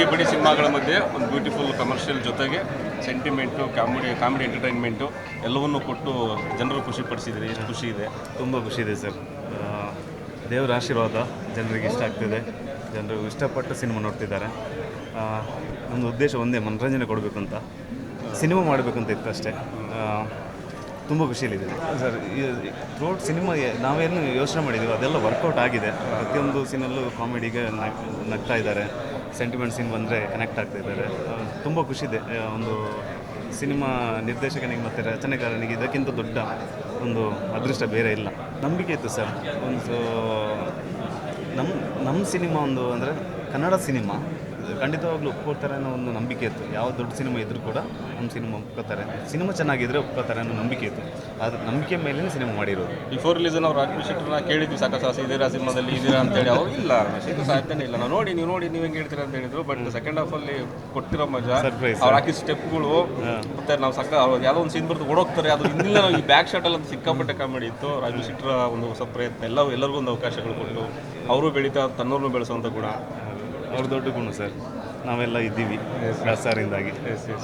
ಈ ಬಿಡಿ ಸಿನಿಮಾಗಳ ಮಧ್ಯೆ ಒಂದು ಬ್ಯೂಟಿಫುಲ್ ಕಮರ್ಷಿಯಲ್ ಜೊತೆಗೆ ಸೆಂಟಿಮೆಂಟು ಕಾಮಿಡಿ ಕಾಮಿಡಿ ಎಂಟರ್ಟೈನ್ಮೆಂಟು ಎಲ್ಲವನ್ನೂ ಕೊಟ್ಟು ಜನರು ಖುಷಿಪಡಿಸಿದರೆ ಎಷ್ಟು ಖುಷಿ ಇದೆ? ತುಂಬ ಖುಷಿ ಇದೆ ಸರ್. ದೇವರ ಆಶೀರ್ವಾದ ಜನರಿಗೆ ಇಷ್ಟ ಆಗ್ತಿದೆ. ಜನರು ಇಷ್ಟಪಟ್ಟು ಸಿನಿಮಾ ನೋಡ್ತಿದ್ದಾರೆ. ನಮ್ಮದು ನಮ್ಮ ಉದ್ದೇಶ ಒಂದೇ ಮನೋರಂಜನೆ ಕೊಡಬೇಕು ಅಂತ ಸಿನಿಮಾ ಮಾಡಬೇಕು ಅಂತ ಇತ್ತು ಅಷ್ಟೇ ತುಂಬ ಖುಷಿಯಲ್ಲಿದೆ ಸರ್ ಥ್ರೋಟ್ ಸಿನಿಮಾ ನಾವೇನು ಯೋಚನೆ ಮಾಡಿದ್ದೀವಿ ಅದೆಲ್ಲ ವರ್ಕೌಟ್ ಆಗಿದೆ. ಪ್ರತಿಯೊಂದು ಸೀನಲ್ಲೂ ಕಾಮಿಡಿಗೆ ನಗ್ತಾ ಇದ್ದಾರೆ. ಸೆಂಟಿಮೆಂಟ್ ಸೀನ್ ಬಂದರೆ ಕನೆಕ್ಟ್ ಆಗ್ತಾ ಇದ್ದಾರೆ. ತುಂಬ ಖುಷಿದೆ ಒಂದು ಸಿನಿಮಾ ನಿರ್ದೇಶಕನಿಗೆ ಮತ್ತು ರಚನೆಗಾರನಿಗೆ ಇದಕ್ಕಿಂತ ದೊಡ್ಡ ಒಂದು ಅದೃಷ್ಟ ಬೇರೆ ಇಲ್ಲ. ನಂಬಿಕೆ ಇತ್ತು ಸರ್. ಒಂದು ನಮ್ಮ ನಮ್ಮ ಸಿನಿಮಾ ಒಂದು ಅಂದರೆ ಕನ್ನಡ ಸಿನಿಮಾ. ಖಂಡಿತವಾಗ್ಲೂ ಒಪ್ಕೊಳ್ತಾರೆ ಅನ್ನೋ ಒಂದು ನಂಬಿಕೆ ಇತ್ತು. ಯಾವ ದೊಡ್ಡ ಸಿನಿಮಾ ಇದ್ರೂ ಕೂಡ ನಮ್ಮ ಸಿನಿಮಾ ಒಪ್ಕೋತಾರೆ. ಸಿನಿಮಾ ಚೆನ್ನಾಗಿದ್ರೆ ಒಪ್ಕೋತಾರೆ ಅನ್ನೋ ನಂಬಿಕೆ ಇತ್ತು. ಅದು ನಂಬಿಕೆ ಮೇಲೇ ಸಿನಿಮಾ ಮಾಡಿರೋದು. ಬಿಫೋರ್ ರಿಲೀಸ್ ನಾವು ರಾಜ್ಕುಮಾರ್ ಶೆಟ್ಟರ್ನ ಕೇಳಿದ್ವಿ ಸಾಕಷ್ಟು ಸಾಹಸ ಇದೀರಾ ಸಿನಿಮಾದಲ್ಲಿ ಇದೀರಾ ಅಂತೇಳಿ ಅವ್ರು ಇಲ್ಲ ಇದು ಸಾಧ್ಯನೇ ಇಲ್ಲ. ನಾವು ನೋಡಿ ನೀವು ನೋಡಿ ನೀವು ಹೆಂಗೆ ಹೇಳ್ತೀರಾ ಅಂತ ಹೇಳಿದ್ರು. ಬಟ್ ಸೆಕೆಂಡ್ ಹಾಫಲ್ಲಿ ಕೊಟ್ಟಿರೋ ಮಜಾ ಸರ್ಪ್ರೈಸ್ ಅವ್ರು ಹಾಕಿದ ಸ್ಟೆಪ್ಗಳು ಮತ್ತೆ ನಾವು ಸಕ್ಕ ಅವ್ರು ಯಾವುದೋ ಒಂದು ಸೀನ್ ಬರ್ದು ಓಡೋಗ್ತಾರೆ. ಅದು ಇನ್ನಿಲ್ಲ ನಾವು ಈ ಬ್ಯಾಕ್ ಶಾಟಲ್ಲಿ ಅಂತ ಸಿಕ್ಕಾಪಟ್ಟೆ ಕಾಮಿಡಿ ಇತ್ತು. ರಾಜು ಶೆಟ್ಟರ ಒಂದು ಹೊಸ ಪ್ರಯತ್ನ ಎಲ್ಲ ಎಲ್ಲರಿಗೂ ಒಂದು ಅವಕಾಶಗಳು ಕೊಟ್ಟು ಅವರು ಬೆಳೀತಾ ತನ್ನೋರ್ನು ಬೆಳೆಸುವಂಥ ಗುಣ. ಅವ್ರ ದೊಡ್ಡ ಗುಣ ಸರ್. ನಾವೆಲ್ಲ ಇದ್ದೀವಿ ಸರಿಂದಾಗಿ